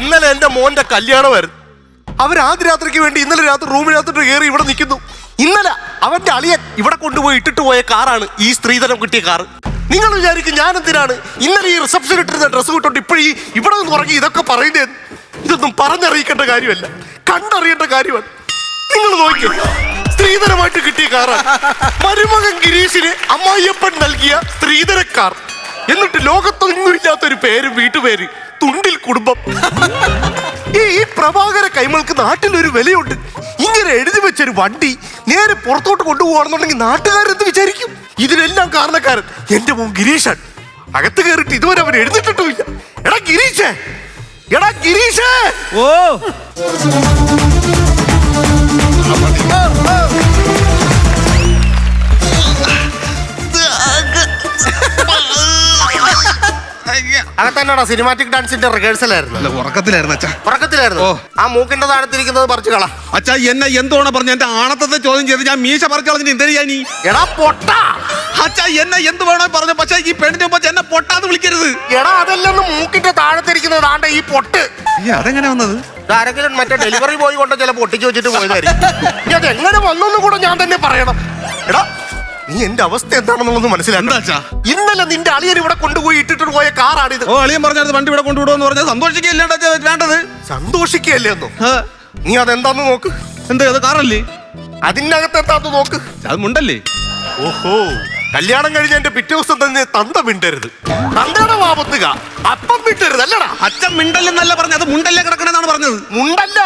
ഇന്നലെ എന്റെ മോന്റെ കല്യാണമായിരുന്നു അവർ ആദ്യ രാത്രിക്ക് വേണ്ടി ഇന്നലെ രാത്രി റൂമിനകത്തോട്ട് കയറി ഇവിടെ നിൽക്കുന്നു. ഇന്നലെ അവന്റെ അളിയൻ ഇവിടെ കൊണ്ടുപോയി ഇട്ടിട്ട് പോയ കാറാണ് ഈ സ്ത്രീധനം കിട്ടിയ കാറ്. നിങ്ങൾ വിചാരിക്കും ഞാൻ എന്തിനാണ് ഇന്നലെ ഈ റിസപ്ഷൻ ഇട്ടിരുന്ന ഡ്രസ്സ് കിട്ടുണ്ട് ഇപ്പോഴീ ഇവിടെ നിന്ന് ഉറങ്ങി ഇതൊക്കെ പറയുന്നത് ഇതൊന്നും പറഞ്ഞറിയിക്കേണ്ട കാര്യമല്ല. കണ്ടറിയേണ്ട കാര്യമാണ്. നിങ്ങൾ നോക്കിയോ സ്ത്രീധനമായിട്ട് കിട്ടിയ കാറാണ്. മരുമകൻ ഗിരീഷിന് അമ്മായിയപ്പൻ നൽകിയ സ്ത്രീധന കാർ എന്നിട്ട് ലോകത്തൊന്നും ഇല്ലാത്തൊരു പേര് വീട്ടുപേര് തുണ്ടിൽ കുടുംബം. ഈ ഈ പ്രഭാകര കൈമൾക്ക് നാട്ടിലൊരു വിലയുണ്ട്. ഇങ്ങനെ എഴുതി വെച്ചൊരു വണ്ടി നേരെ പുറത്തോട്ട് കൊണ്ടുപോകണമെന്നുണ്ടെങ്കിൽ നാട്ടുകാരെന്ത് വിചാരിക്കും? ഇതിനെല്ലാം കാരണക്കാരൻ എന്റെ മോൻ ഗിരീഷൻ അകത്ത് കയറിട്ട് ഇതുവരെ അവൻ എഴുതിട്ടിട്ടുമില്ല. എടാ ഗിരീഷേ എടാ ഗിരീഷേ ഓ! അകത്തന്നെടാ സിനിമാറ്റിക് ഡാൻസിന്റെ റിഹേഴ്സലായിരുന്നു അല്ല ഉറക്കത്തിലായിരുന്നു അച്ഛാ. ഉറക്കത്തിലായിരുന്നു? ആ മൂക്കിന്റെ താഴത്തിരിക്കുന്നത് പറിച്ചു കള. അച്ഛാ എന്നെ എന്തോണ പറഞ്ഞു എന്റെ ആണത്തത്തെ ചോദ്യം ചെയ്ത് ഞാൻ മീശ പറിച്ചു കളഞ്ഞിട്ട് എന്ത് ചെയ്യാൻ നീ? എടാ പൊട്ട. അച്ഛാ എന്നെ എന്ത് വേണോ പറഞ്ഞു പക്ഷേ ഈ പെണ്ണിന്റെ മുമ്പ് എന്നെ പൊട്ടാന്ന് വിളിക്കരുത്. എടാ അതല്ലെന്ന് മൂക്കിന്റെ താഴത്തിരിക്കുന്നത് താണ്ട ഈ പൊട്ട്. അതെങ്ങനെ വന്നത്? ആരെങ്കിലും മറ്റേ ഡെലിവറി ബോയ് കൊണ്ട് ചില പൊട്ടിച്ചു വെച്ചിട്ട് പോയതായിരിക്കും. ഇനി അത് എങ്ങനെ വന്നെന്ന് കൂടെ ഞാൻ തന്നെ പറയണം. എടാ നീ എന്റെ അവസ്ഥ എന്താണെന്നുള്ളത് എന്താ മനസ്സിലാക്കണം അച്ഛാ? ഇന്നലെ നിന്റെ അളിയൻ ഇവിടെ കൊണ്ടുപോയി ഇട്ടിട്ട് പോയ കാറാണിത് ഓ അളിയൻ പറഞ്ഞത് വണ്ടി ഇവിടെ കൊണ്ടുവിടുമെന്ന് പറഞ്ഞാൽ സന്തോഷിക്കുകയല്ലേ വേണ്ടത്? സന്തോഷിക്കുകയല്ലേ എന്നോ നീ അതെന്താന്ന് നോക്ക്. എന്താ അത് കാറല്ലേ? അതിനകത്ത് എന്താന്ന് നോക്ക്. അത് മുണ്ടല്ലേ? ഓഹോ കല്യാണം കഴിഞ്ഞ എന്റെ പിറ്റേ ദിവസം തന്നെ തന്ത മിണ്ടരുത്. വാപത്തുക അപ്പം വിട്ടരുത് അല്ലടാ. അച്ഛൻ മിണ്ടല്ലെന്നല്ല പറഞ്ഞത്. അത് മുണ്ടല്ലേ കിടക്കണെന്നാണ് പറഞ്ഞത്. മുണ്ടല്ല.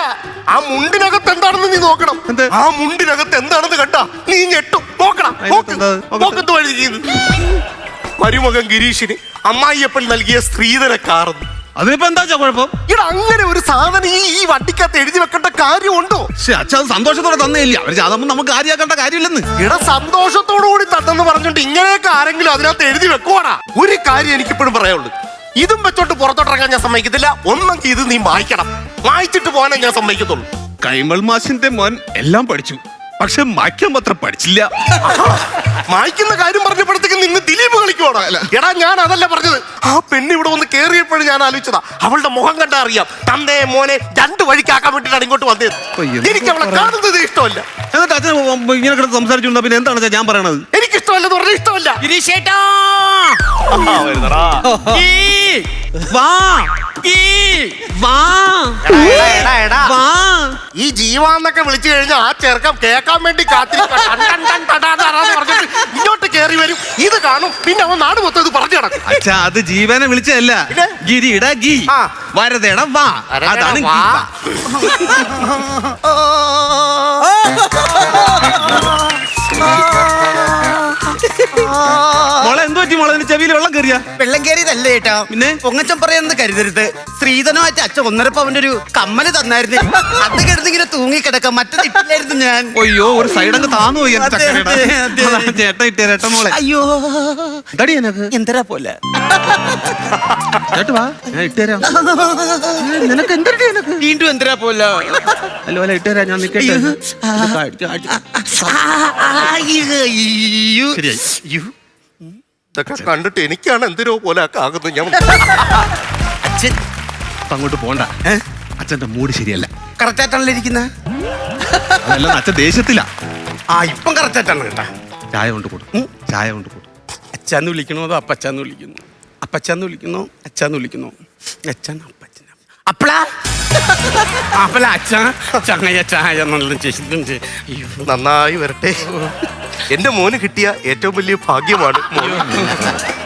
ആ മുണ്ടിനകത്ത് എന്താണെന്ന് നീ നോക്കണം. എന്ത്? ആ മുണ്ടിനകത്ത് എന്താണെന്ന് കണ്ടാ നീ ഞെട്ടും. നോക്കണം അതിനകത്ത് എന്താ? നോക്കട്ടെ. നോക്കത്ത് വഴി മരുമകൻ ഗിരീഷിന് അമ്മായിയപ്പൻ നൽകിയ സ്ത്രീധന കാർന്ന് അതിനിപ്പോ എന്താ കുഴപ്പം? ഇവിടെ അങ്ങനെ ഒരു സാധനം ഈ ഈ വണ്ടിക്കകത്ത് എഴുതി വെക്കേണ്ട കാര്യമുണ്ടോ? പക്ഷെ അച്ഛാ അത് സന്തോഷത്തോടെ തന്നേയില്ല. അവർ അതൊന്നും നമുക്ക് കാര്യമാക്കേണ്ട കാര്യമില്ലെന്ന്. ഇവിടെ സന്തോഷത്തോടു കൂടി തന്നെന്ന് പറഞ്ഞിട്ട് ഇങ്ങനെയൊക്കെ ആരെങ്കിലും അതിനകത്ത് എഴുതി വെക്കുവാടാ. ഒരു കാര്യം എനിക്കിപ്പോഴും പറയാനുള്ളൂ. ഇതും വെച്ചോട്ട് പുറത്തോട്ടിറങ്ങാൻ ഞാൻ സമ്മതിക്കത്തില്ല. ഒന്നെങ്കിൽ ഇത് നീ വായിക്കണം. വായിച്ചിട്ട് പോകാനേ ഞാൻ സമ്മതിക്കത്തുള്ളൂ. കൈമൾ മാഷിന്റെ മോൻ എല്ലാം പഠിച്ചു. പക്ഷെ മായ്ക്കാൻ മാത്രം പഠിച്ചില്ല. മായ്ക്കുന്ന കാര്യം പറഞ്ഞപ്പോഴത്തേക്ക് നിന്ന് ദിലീപ് എടാ ഞാൻ അതല്ല പറഞ്ഞത്. ആ പെണ്ണ് ഇവിടെ വന്ന് കേറിയപ്പോഴും ഞാൻ ആലോചിച്ചതാ. അവളുടെ മുഖം കണ്ടാ അറിയാം. തന്നേ മോനെ രണ്ട് വഴിക്കാക്കാൻ വേണ്ടിയിട്ടാണ് ഇങ്ങോട്ട് വന്നത്. എനിക്ക് അവളെ കാണുന്നത് ഇഷ്ടമല്ല. എന്നിട്ട് അച്ഛൻ ഇങ്ങനെ കിടന്ന് സംസാരിച്ചുകൊണ്ട് പിന്നെ എന്താണ് ഞാൻ പറയണത്? എനിക്ക് ഇഷ്ടമല്ലെന്ന് പറഞ്ഞ ഇഷ്ടമല്ല. ഗിരീഷേട്ടാ! വാ വാ. വാ. ജീവാന്നൊക്കെ വിളിച്ചു കഴിഞ്ഞാൽ ആ ചെറുക്കം കേൾക്കാൻ വേണ്ടി കാത്തിരിക്കും ഇങ്ങോട്ട് കയറി വരും. ഇത് കാണും. പിന്നെ അവൻ നാട് മൊത്തം ഇത് പറഞ്ഞു കിടക്കും അച്ഛാ അത് ജീവനെ വിളിച്ചതല്ല. ഗിരിട ഗിരിയുടെ ഗി. ആ. വരതേട വാ. അതാണ് ഗി. വാ. മോളെ എന്ത് പറ്റി മോളെ? ചെവിയിൽ വെള്ളം കയറിയ വെള്ളം കയറിയതല്ലേ ചേട്ടാ പിന്നെ? പൊങ്ങച്ചൻ പറയുന്നത് കരുതരുത്. സ്ത്രീധനമായിട്ട് അച്ഛൻ ഒന്നര പവന്റെ ഒരു കമ്മൽ തന്നായിരുന്നു. അത് കിടന്നിങ്ങനെ തൂങ്ങിക്കിടക്കാം. മറ്റത് ഇട്ടില്ലായിരുന്നു ഞാൻ. അയ്യോ ഒരു സൈഡങ്ങ് താന്നു. അതെ, അതെ. ചേട്ടൻ മോളെ. അയ്യോ. ഇതടി എനക്ക് എന്തരാ പോലെ? ചേട്ട് വാ ഞാൻ ഇട്ടുതരാം നിനക്ക് എന്തരടി എനക്ക് വീണ്ടും എന്തരാ പോലെ? അല്ല അല്ല ഇട്ടുതരാം ഞാൻ നിക്കട്ടെ. ഇതൊക്കെ കണ്ടിട്ട് എനിക്കാണ് എന്തിനോ പോലെ ഒക്കെ ആകുന്നത്. ഞാൻ അച്ഛൻ ഇപ്പൊ അങ്ങോട്ട് പോണ്ട. അച്ഛന്റെ മൂഡ് ശരിയല്ല. കറക്റ്റായിട്ടാണല്ലോ ഇരിക്കുന്നത് അതല്ല അച്ഛൻ ദേഷ്യത്തില്ല ആ ഇപ്പം കറക്റ്റായിട്ടാണ് കേട്ടാ. ചായ കൊണ്ട് കൊടുക്കും ചായ കൊണ്ട് കൊടുക്കും അച്ഛാന്ന് വിളിക്കണോ അതോ അപ്പച്ചാന്ന് വിളിക്കുന്നു? അപ്പച്ചാന്ന് വിളിക്കുന്നു? അച്ഛാന്ന് വിളിക്കുന്നു? അച്ഛൻ അപ്പച്ചൻ. അപ്പളാ? അപ്പല അച്ഛ. ചങ്ങയ ചായ എന്നുള്ളത് ചേച്ചി അയ്യോ നന്നായി വരട്ടെ. എന്റെ മോന് കിട്ടിയ ഏറ്റവും വലിയ ഭാഗ്യമാണ്.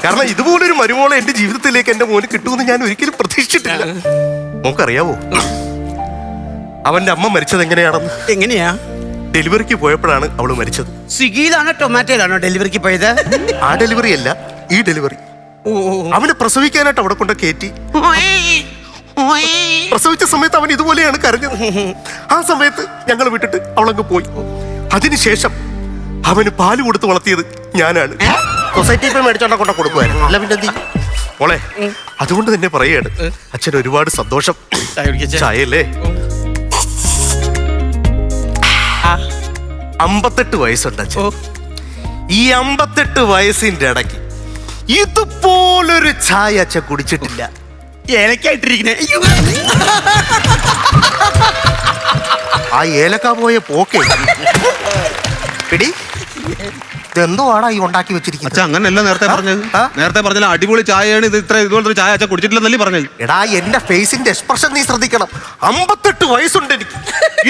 കാരണം ഇതുപോലൊരു മരുമോളെ എന്റെ ജീവിതത്തിലേക്ക് എന്റെ മോന് കിട്ടുമെന്ന് ഞാൻ ഒരിക്കലും പ്രതീക്ഷിച്ചിട്ടില്ല. നമുക്കറിയാവോ അവന്റെ അമ്മ മരിച്ചത് എങ്ങനെയാണെന്ന്? എങ്ങനെയാ? ഡെലിവറിക്ക് പോയപ്പോഴാണ് അവൾ മരിച്ചത്. സ്വിഗ്ഗിയിലാണോ ടൊമാറ്റോയിലാണോ ഡെലിവറിക്ക് പോയത്? ആ ഡെലിവറി അല്ല ഈ ഡെലിവറി. അവനെ പ്രസവിക്കാനായിട്ട് അവിടെ കൊണ്ട് കയറ്റി പ്രസവിച്ച സമയത്ത് അവൻ ഇതുപോലെയാണ് കരഞ്ഞത്. ആ സമയത്ത് ഞങ്ങൾ വിട്ടിട്ട് അവളങ്ങ് പോയി. അതിനുശേഷം അവന് പാൽ കൊടുത്ത് വളർത്തിയത് ഞാനാണ്. സൊസൈറ്റി ഇപ്പൊ മേടിച്ചോണ്ട കൊണ്ട അല്ല പിന്നെ മോളെ അതുകൊണ്ട് തന്നെ പറയാണ് അച്ഛൻ ഒരുപാട് സന്തോഷം. ചായല്ലേ അമ്പത്തെട്ട് വയസ്സുണ്ട് അച്ഛൻ. ഈ അമ്പത്തെട്ട് വയസ്സിന്റെ ഇടയ്ക്ക് ഇതുപോലൊരു ചായ അച്ഛൻ കുടിച്ചിട്ടില്ല. ഏലക്കായിട്ടിരിക്കണേ. ആ ഏലക്ക പോയ പോക്കേ. എടി ഇതെന്തോ ആടാ ഈ ഉണ്ടാക്കി വെച്ചിരിക്കുന്നത്? അച്ഛാ അങ്ങനെയല്ല നേരത്തെ പറഞ്ഞത്. നേരത്തെ പറഞ്ഞാൽ അടിപൊളി ചായയാണ് ഇത് ഇത്ര ഇതുപോലത്തെ ചായ അച്ഛാ കുടിച്ചിട്ടില്ലെന്നല്ലേ പറഞ്ഞത്. എടാ എന്റെ ഫേസിന്റെ എക്സ്പ്രഷൻ നീ ശ്രദ്ധിക്കണം. അമ്പത്തെട്ട് വയസ്സുണ്ട് എനിക്ക്.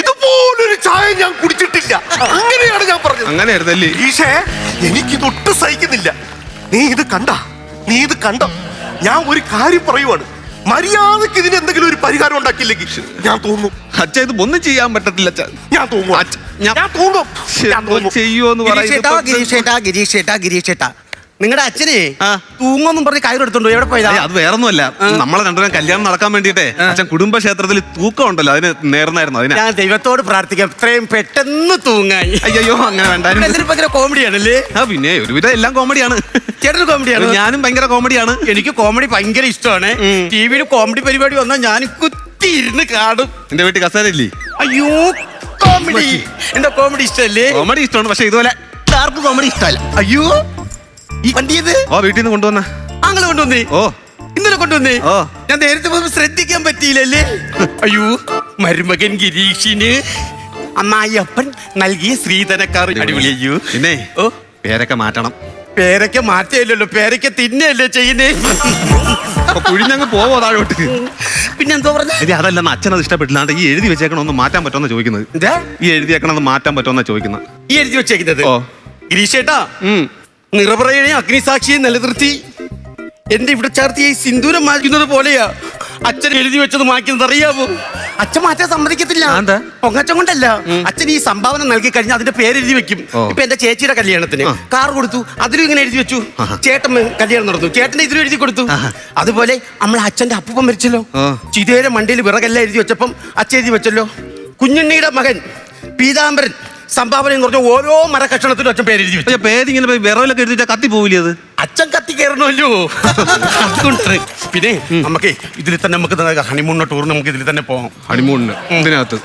ഇതുപോലൊരു ചായ ഞാൻ കുടിച്ചിട്ടില്ല. അങ്ങനെയാണ് ഞാൻ പറഞ്ഞത്. അങ്ങനെയായിരുന്നല്ലേ ഈശേ ഇത് ഒട്ടും സഹിക്കുന്നില്ല. നീ ഇത് കണ്ട? നീ ഇത് കണ്ട? ഞാൻ ഒരു കാര്യം പറയുവാണ്. മര്യാദയ്ക്ക് ഇതിന് എന്തെങ്കിലും ഒരു പരിഹാരം ഉണ്ടാക്കിയില്ലെങ്കിൽ ഞാൻ തോന്നും അച്ഛ ഇത് ഒന്നും ചെയ്യാൻ പറ്റത്തില്ല അച്ഛ. ഞാൻ തോന്നും ഞാൻ- തോന്നും ഞാൻ തോന്നും ചെയ്യുമെന്ന് ഗിരീഷേട്ടാ പറയുന്നത് ഗിരീഷേട്ടാ ഗിരീഷേട്ടാ ഗിരീഷേട്ടാ നിങ്ങളുടെ അച്ഛനെ തൂങ്ങൊന്നും പറഞ്ഞ് കയറെടുത്തോണ്ടോ എവിടെ പോയതാ? അത് വേറൊന്നുമല്ല. നമ്മളെ രണ്ടുപേരും കല്യാണം നടക്കാൻ വേണ്ടിയിട്ടേ അച്ഛൻ കുടുംബക്ഷേത്രത്തിൽ തൂക്കം ഉണ്ടല്ലോ അതിന് നേർന്നായിരുന്നു അതിന്. ഞാൻ ദൈവത്തോട് പ്രാർത്ഥിക്കാം ഇത്രയും പെട്ടെന്ന് തൂങ്ങായി അയ്യോ അങ്ങനെ ഭയങ്കര കോമഡിയാണല്ലേ? ആ പിന്നെ ഒരുവിധം എല്ലാം കോമഡിയാണ്. ചേട്ടൻ കോമഡിയാണ്? ഞാനും ഭയങ്കര കോമഡിയാണ്. എനിക്ക് കോമഡി ഭയങ്കര ഇഷ്ടമാണ്. ടി വിയിൽ കോമഡി പരിപാടി വന്നാൽ ഞാൻ കുത്തി ഇരുന്ന് കാണും. എന്റെ വീട്ടിൽ കസേരയില്ലേ അയ്യോ കോമഡി. എന്താ കോമഡി ഇഷ്ടമല്ലേ? കോമഡി ഇഷ്ടമാണ് പക്ഷെ ഇതുപോലെ ആർക്കും കോമഡി ഇഷ്ടമല്ല. അയ്യോ. ഈ വണ്ടി ഇത് ഓ വീട്ടിൽ നിന്ന് കൊണ്ടുവന്ന. ആങ്ങളെ കൊണ്ടുവന്നേ? ഓ. ഇന്നലെ കൊണ്ടുവന്നി? ഓ. ഞാൻ നേരത്തെ പോലും ശ്രദ്ധിക്കാൻ പറ്റിയില്ലല്ലേ? അയ്യോ മരുമകൻ ഗിരീഷിന് അമ്മായിയപ്പൻ നൽകിയ ശ്രീധനക്കാർ അടിപൊളി. അയ്യോ. പിന്നെ? ഓ. പേരൊക്കെ മാറ്റണം. പേരൊക്കെ മാറ്റിയല്ലോ പേരൊക്കെ തിന്നല്ലേ ചെയ്യുന്നേ? കുഴിഞ്ഞങ്ങ് പോവോ താഴോട്ട്? പിന്നെ എന്തോ പറഞ്ഞ അതല്ല അച്ഛനത് ഇഷ്ടപ്പെട്ടില്ലാണ്ട് ഈ എഴുതി വെച്ചേക്കണമെന്ന് മാറ്റാൻ പറ്റുമെന്ന് ചോദിക്കുന്നത്. ഈ എഴുതിയേക്കണത് മാറ്റാൻ പറ്റുമെന്ന് ചോദിക്കുന്നത്. ഈ എഴുതി വെച്ചേക്കുന്നത്? ഓ. ഗിരീഷേട്ടാ ഉം. നിറപറയണേ അഗ്നിസാക്ഷിയെ നിലനിർത്തി. എന്റെ ഇവിടെ ചേർത്ത് ഈ സിന്ദൂരം മാറ്റുന്നത് പോലെയാ. അച്ഛൻ എഴുതി വെച്ചത് മാറ്റിയത് അറിയാമോ അച്ഛൻ മാറ്റാൻ സമ്മതിക്കത്തില്ല? പൊങ്ങച്ചം കൊണ്ടല്ല. അച്ഛൻ ഈ സംഭാവന നൽകി കഴിഞ്ഞാൽ അതിന്റെ പേര് എഴുതി വെക്കും. ഓ. ഇപ്പൊ എന്റെ ചേച്ചിയുടെ കല്യാണത്തിന് കാർ കൊടുത്തു. അതിലും ഇങ്ങനെ എഴുതി വെച്ചു. ചേട്ടൻ കല്യാണം നടന്നു. ചേട്ടന്റെ ഇതിലും എഴുതി കൊടുത്തു. അതുപോലെ നമ്മൾ അച്ഛന്റെ അപ്പൂപ്പൻ മരിച്ചല്ലോ. ആ. ചിതയുടെ മണ്ടിയിൽ വിറകെല്ലാം എഴുതി വെച്ചപ്പം അച്ഛൻ എഴുതി വെച്ചല്ലോ. കുഞ്ഞുണ്ണിയുടെ മകൻ പീതാംബരൻ സംഭാവന കുറച്ച് ഓരോ മരക്കഷണത്തിനും അച്ഛൻ പേര് എഴുതി വെച്ചു പേരിങ്ങനെ വിറവിലൊക്കെ എഴുതിച്ചാൽ കത്തി പോവില്ലേ അത്? അച്ഛൻ കത്തി കയറണമല്ലോ. പിന്നെ നമുക്ക് ഇതിൽ തന്നെ നമുക്ക് ഹണിമൂണിന് ടൂർ നമുക്ക് ഇതിൽ തന്നെ പോകാം ഹണിമൂണിന് ഇതിനകത്ത്.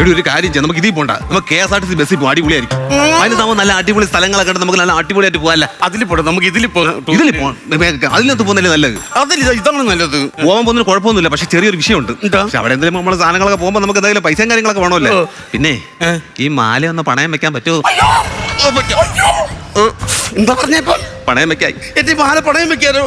എടി ഒരു കാര്യം ചെയ്യാം. നമുക്ക് ഇതിൽ പോണ്ട. നമുക്ക് K S R T C ബസ്സിൽ പോകും അടിപൊളിയായിരിക്കും. അതിന് നമ്മൾ നല്ല അടിപൊളി സ്ഥലങ്ങളൊക്കെ ഉണ്ട്. നമുക്ക് നല്ല അടിപൊളിയായിട്ട് പോകാല്ല അതിൽ പോട്ടെ നമുക്ക് ഇതിൽ ഇതിൽ പോകാം. അതിനകത്ത് പോകുന്നല്ലേ നല്ലത്? അതിൽ ഇതാണ് നല്ലത്. പോകാൻ പോകുന്നതിന് കുഴപ്പമൊന്നുമില്ല. പക്ഷെ ചെറിയൊരു വിഷയമുണ്ട്. ഉണ്ട് പക്ഷെ അവിടെ എന്തെങ്കിലും നമ്മൾ സാധനങ്ങളൊക്കെ പോകുമ്പോൾ നമുക്ക് എന്തെങ്കിലും പൈസയും കാര്യങ്ങളൊക്കെ വേണമല്ലോ? പിന്നെ ഈ മാല ഒന്ന് പണയം വെക്കാൻ പറ്റുമോ? എന്താ പറഞ്ഞപ്പോ പണയം വെക്കായി എന്റെ മാല പണയം വെക്കാനോ?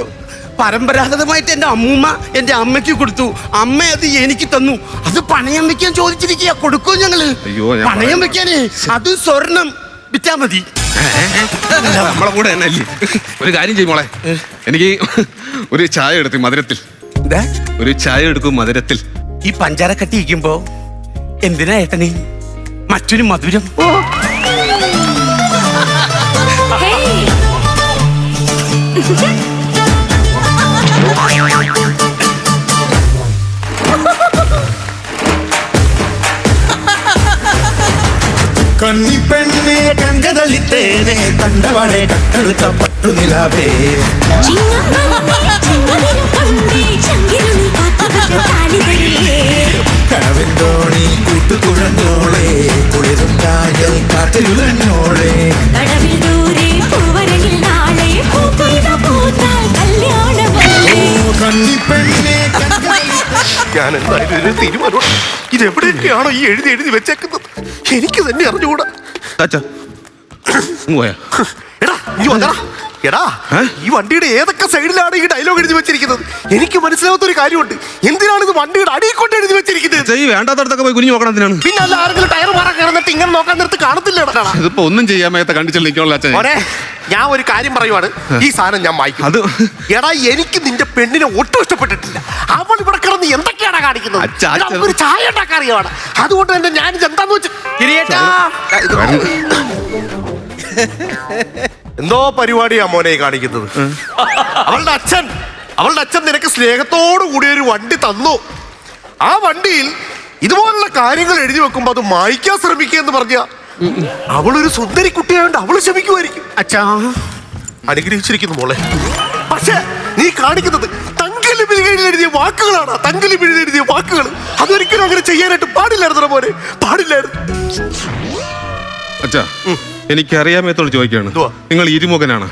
പരമ്പരാഗതമായിട്ട് എന്റെ അമ്മൂമ്മ എന്റെ അമ്മയ്ക്ക് കൊടുത്തു. അമ്മ അത് എനിക്ക് തന്നു. അത് പണയം വെക്കാൻ ചോദിച്ചിരിക്കുക കൊടുക്കൂ ഞങ്ങൾ? അയ്യോ, ഞാൻ പണയം വെക്കാനേ അത് സ്വർണം വിറ്റാ മതി. നമ്മളെ കൂടെ തന്നെ അല്ലേ? ഒരു കാര്യം ചെയ്യും മോളെ. എനിക്ക് ഒരു ചായ എടുത്തു മധുരത്തിൽ. ഒരു ചായ എടുക്കും മധുരത്തിൽ. ഈ പഞ്ചാര കട്ടിയിരിക്കുമ്പോ എന്തിനാ ഏട്ടനെ? മറ്റൊരു മധുരം. കണ്ണിപ്പെണ്ണെ കങ്കതളിത്തേനെ കണ്ടവളെ കട്ടെടുത്ത പട്ടു നിലാവേ. തോണി കൂട്ടുകുഴഞ്ഞോളെ കുളിരും കായൽ കാറ്റിലുലഞ്ഞോളെ ഓ ഞാൻ എന്തായാലും ഒരു തീരുമാനം ഇത് എവിടെയൊക്കെയാണോ ഈ എഴുതി എഴുതി വെച്ചേക്കുന്നത്? എനിക്ക് തന്നെ അറിഞ്ഞുകൂടാ. എടാ നീ വന്നടാ. എടാ ഈ വണ്ടിയുടെ ഏതൊക്കെ സൈഡിലാണ് ഈ ഡയലോഗ് എഴുതി വെച്ചിരിക്കുന്നത്? എനിക്ക് മനസ്സിലാവാത്ത ഒരു കാര്യമുണ്ട്. എന്തിനാണ് ഇത് വണ്ടിയുടെ അടിയിൽ കൊണ്ട് എഴുതി വെച്ചിരിക്കുന്നത്? വേണ്ടാത്തടത്തൊക്കെ പോയി കുഞ്ഞു നോക്കണം എന്തിനാണ്? പിന്നെ അല്ല ആരെങ്കിലും ടയർ മാറാൻ കിടന്നിട്ട് ഇങ്ങനെ നോക്കാൻ നേരത്ത് കാണത്തില്ല ഇതിപ്പോ ഒന്നും ചെയ്യാൻ മേത്ത കണ്ടിച്ചിൽ നിൽക്കുള്ള അച്ഛൻ മോനെ ഞാൻ ഒരു കാര്യം പറയുവാണ്. ഈ സാധനം ഞാൻ വായിക്കും. അത് എടാ എനിക്ക് നിന്റെ പെണ്ണിനെ ഒട്ടും ഇഷ്ടപ്പെട്ടിട്ടില്ല. അവൾ ഇവിടെ കിടന്ന് എന്തൊക്കെയാണ് കാണിക്കുന്നത്? അച്ഛാ, അച്ഛാ. ഒരു ചായ ഉണ്ടാക്കാൻ അറിയാവാണ്. അതുകൊണ്ട് തന്നെ ഞാൻ ഇത് എന്താന്ന് വെച്ച് എന്തോ പരിപാടിയാ മോനെ ഈ കാണിക്കുന്നത്. അവളുടെ അച്ഛൻ അവളുടെ അച്ഛൻ നിനക്ക് സ്നേഹത്തോടു കൂടി ഒരു വണ്ടി തന്നു. ആ വണ്ടിയിൽ ഇതുപോലുള്ള കാര്യങ്ങൾ എഴുതി വെക്കുമ്പോ അത് മായ്ക്കാൻ ശ്രമിക്കുക എന്ന് പറഞ്ഞ അവളൊരു സുന്ദരി കുട്ടിയായോണ്ട് അവൾ ശ്രമിക്കുമായിരിക്കും അച്ഛാ. അനുഗ്രഹിച്ചിരിക്കുന്നു മോളെ. പക്ഷേ നീ കാണിക്കുന്നത് തങ്കലിപിഴിൽ എഴുതിയ വാക്കുകളാണ്. തങ്കലിപിഴിൽ എഴുതിയ വാക്കുകൾ അതൊരിക്കലും അങ്ങനെ ചെയ്യാനായിട്ട് പാടില്ലായിരുന്നു പോലെ പാടില്ലായിരുന്നു. അച്ഛാ എനിക്കറിയാൻ മേത്തോട് ചോദിക്കുകയാണ്. എന്തുവാ? നിങ്ങൾ ഇരുമുഖനാണ്.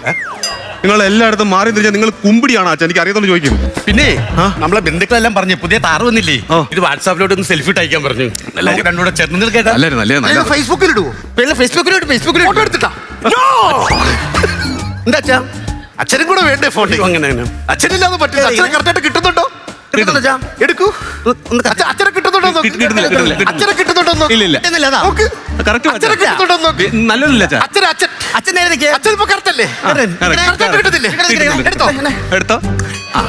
നിങ്ങൾ എല്ലായിടത്തും മാറി തിരിച്ചാൽ നിങ്ങൾ കുമ്പിടിയാണ് അച്ഛൻ? എനിക്ക് അറിയത്തോട് ചോദിക്കും. പിന്നെ നമ്മളെ ബന്ധുക്കളെല്ലാം പറഞ്ഞു പുതിയ താറ് വന്നില്ലേ. ഇത് വാട്സാപ്പിലോട്ട് ഒന്ന് സെൽഫി ഇട്ടയക്കാൻ പറഞ്ഞു. എല്ലാവരും രണ്ടുകൂടെ ചേർന്ന് കേട്ടാ നല്ലായിരുന്നു നല്ല നല്ല ഫേസ്ബുക്കിൽ ഇടുവോ ഫേസ്ബുക്കിലോട്ട് ഫോട്ടോ ഫേസ്ബുക്കിലോട്ട് എടുത്തിട്ടാ. എന്താ അച്ഛാ? അച്ഛനും കൂടെ വേണ്ടേ ഫോട്ടോ അങ്ങനെ അങ്ങനെ. അച്ഛനില്ലാതെ പറ്റില്ല അച്ഛനെ കറക്റ്റായിട്ട് കിട്ടുന്നുണ്ടോ? കിട്ടുന്നുണ്ടോ അച്ഛാ? എടുക്കൂ. ഒന്ന് അച്ഛ- അച്ഛനെ കിട്ടുന്നുണ്ടോ കിട്ടുന്നില്ല, കിട്ടുന്നില്ല, കിട്ടുന്നില്ല. അച്ഛനെ കിട്ടുന്നുണ്ടോ ഇല്ല, ഇല്ല. കിട്ടുന്നില്ല, അതാ. നോക്ക്. കറക്റ്റ് അച്ഛനെ കിട്ടുന്നുണ്ടോ നോക്ക്. നല്ലതല്ല അച്ഛാ അച്ഛൻ. അച്ഛൻ അച്ഛൻ. നേരെ നിൽക്ക്. അച്ഛൻ ഇപ്പൊ കറക്റ്റ് അല്ലേ? correct. കറക്റ്റായിട്ട് കിട്ടുന്നില്ലേ? കിട്ടുന്നില്ല. എടുത്തോ? എടുത്തോ?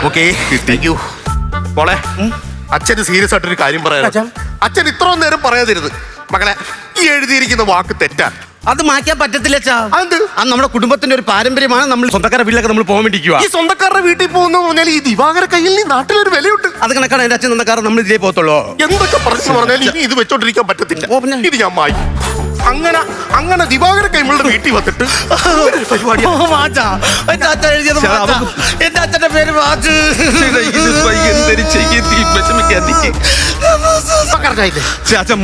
ഓക്കെ. താങ്ക് യു മോളെ അച്ഛന് സീരിയസ് ആയിട്ടൊരു കാര്യം പറയാം അച്ഛൻ? ഇത്രയും നേരം പറയാതിരുത് മകളെ ഈ എഴുതിയിരിക്കുന്ന വാക്ക് തെറ്റാണ്. അത് മാറ്റാൻ പറ്റത്തില്ല? അത് നമ്മുടെ കുടുംബത്തിന്റെ ഒരു പാരമ്പര്യമാണ്. നമ്മൾ സ്വന്തക്കാരുടെ വീട്ടിലൊക്കെ നമ്മൾ പോകാൻ വേണ്ടിക്കുക ഈ സ്വന്തക്കാരുടെ വീട്ടിൽ പോകുന്ന പറഞ്ഞാൽ ഈ ദിവാകര കയ്യിൽ നിന്ന് നാട്ടിലൊരു വിലയുണ്ട്. അത് കണക്കാണ് എന്റെ അച്ഛൻ സ്വന്തക്കാരൻ നമ്മൾ ഇതിലേ പോകത്തുള്ളൂ. എന്തൊക്കെ പറഞ്ഞു പറഞ്ഞാൽ ഇനി ഇത് വെച്ചോണ്ടിരിക്കാൻ പറ്റത്തില്ല? ഇത് ഞാൻ മായി അങ്ങനെ അങ്ങനെ ദിവാകര കൈമളുടെ വീട്ടിൽ വന്നിട്ട്. പരിപാടി എന്റെ അച്ഛൻ എഴുതിയത്. എന്റെ അച്ഛന്റെ പേര്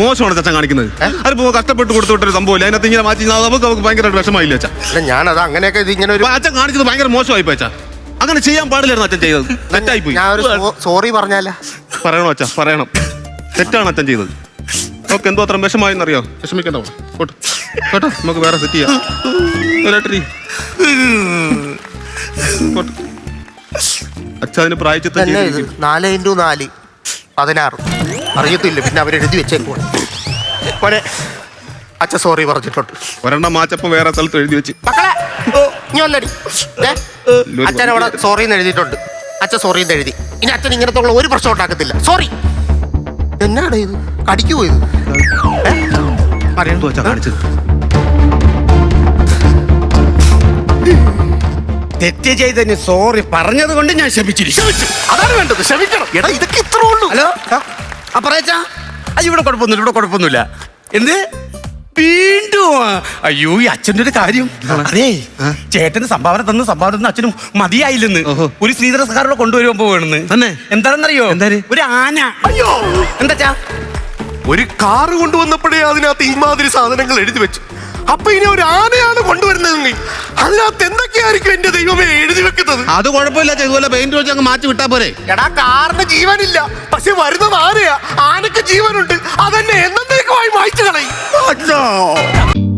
മോശമാണ് കാണിക്കുന്നത്? അതിപ്പോ കഷ്ടപ്പെട്ട് കൊടുത്തോട്ടൊരു സംഭവമില്ല. അതിനകത്ത് ഇങ്ങനെ മാറ്റി നമുക്ക് നമുക്ക് ഭയങ്കരമായിട്ട് വിഷമമായില്ല അല്ല ഞാനത് അങ്ങനെയൊക്കെ ഇത് ഇങ്ങനെ ഒരു അച്ഛൻ കാണിച്ചത് ഭയങ്കര മോശമായി പോയി അങ്ങനെ ചെയ്യാൻ പാടില്ലായിരുന്നു അച്ഛൻ ചെയ്തത്. തെറ്റായി പോയി ഞാൻ ഒരു സോറി പറഞ്ഞാല. പറയണോ അച്ഛാ? പറയണം. തെറ്റാണ് അച്ഛൻ ചെയ്തത്. ഓക്കെ എന്തോ അത്ര വിഷമായെന്നറിയോ വിഷമിക്കണ്ട മോളെ. പോട്ടെ. കേട്ടോ നമുക്ക് വേറെ സെറ്റ് ചെയ്യാം. ഒരേട്ടരി. പോട്ടെ. അച്ഛാ അതിന് പ്രായച്ചിത്തം. നാല് ഇന്റു നാല്. പതിനാറ്. അറിയത്തില്ല. പിന്നെ അവരെഴുതി വെച്ചേക്കുവാണ് മോനെ അച്ഛ സോറി പറഞ്ഞിട്ടുണ്ട്. ഒരെണ്ണം മാച്ചപ്പം വേറെ സ്ഥലത്ത് എഴുതി വെച്ച്. മക്കളെ ദേ, അച്ഛൻ അവിടെ സോറി എന്ന് എഴുതിയിട്ടുണ്ട്. അച്ഛൻ സോറി എന്ന് എഴുതി. ഇനി അച്ഛൻ ഇങ്ങനത്തുള്ള ഒരു പ്രശ്നം ഉണ്ടാക്കത്തില്ല. സോറി എന്നാടാ ഇത്? കടിക്കു പോയത് എന്തോ അച്ഛാ കാണിച്ചത്. തെറ്റ് ചെയ്തതിന് സോറി പറഞ്ഞത് കൊണ്ട് ഞാൻ ക്ഷമിച്ചിരിക്കും അതാണ് വേണ്ടത്. ക്ഷമിക്കണം എടാ ഇതൊക്കെ ഇത്രേ ഉള്ളൂ. ഹലോ? ആ. പറയച്ചാ. അത് ഇവിടെ കുഴപ്പമൊന്നുമില്ല ഇവിടെ കുഴപ്പമൊന്നുമില്ല. എന്ത്? വീണ്ടും. അയ്യോ ഈ അച്ഛന്റെ ഒരു കാര്യം. അതേ ചേട്ടന് സംഭാവന തന്ന സംഭാവന തന്ന അച്ഛനും മതിയായില്ലെന്ന്. ഒരു ശ്രീധര സഹാറിനെ കൊണ്ടുവരുമ്പോ പോവാണെന്ന്. തന്നെ? എന്താണെന്നറിയോ? ഒരു ആന. അയ്യോ. എന്താ ഒരു കാറ് കൊണ്ടുവന്നപ്പോഴേ അതിനകത്ത് ഇമാതിരി സാധനങ്ങൾ എഴുതി വെച്ചു. അപ്പൊ ഇനി ഒരു ആനയാണ് കൊണ്ടുവരുന്നതെങ്കിൽ അതിനകത്ത് എന്തൊക്കെയായിരിക്കും എന്റെ ദൈവമേ എഴുതി വെക്കുന്നത്? അത് കുഴപ്പമില്ല ഇതുപോലെ പെയിന്റ് വെച്ച് അങ്ങ് മാറ്റി വിട്ടാ പോരെ. എടാ കാറിന് ജീവനില്ല. പക്ഷെ വരുന്നത് ആനയാ ആനക്ക് ജീവനുണ്ട്. അതെന്നെ എന്നേക്കുമായി മായ്ച്ചു കളയും?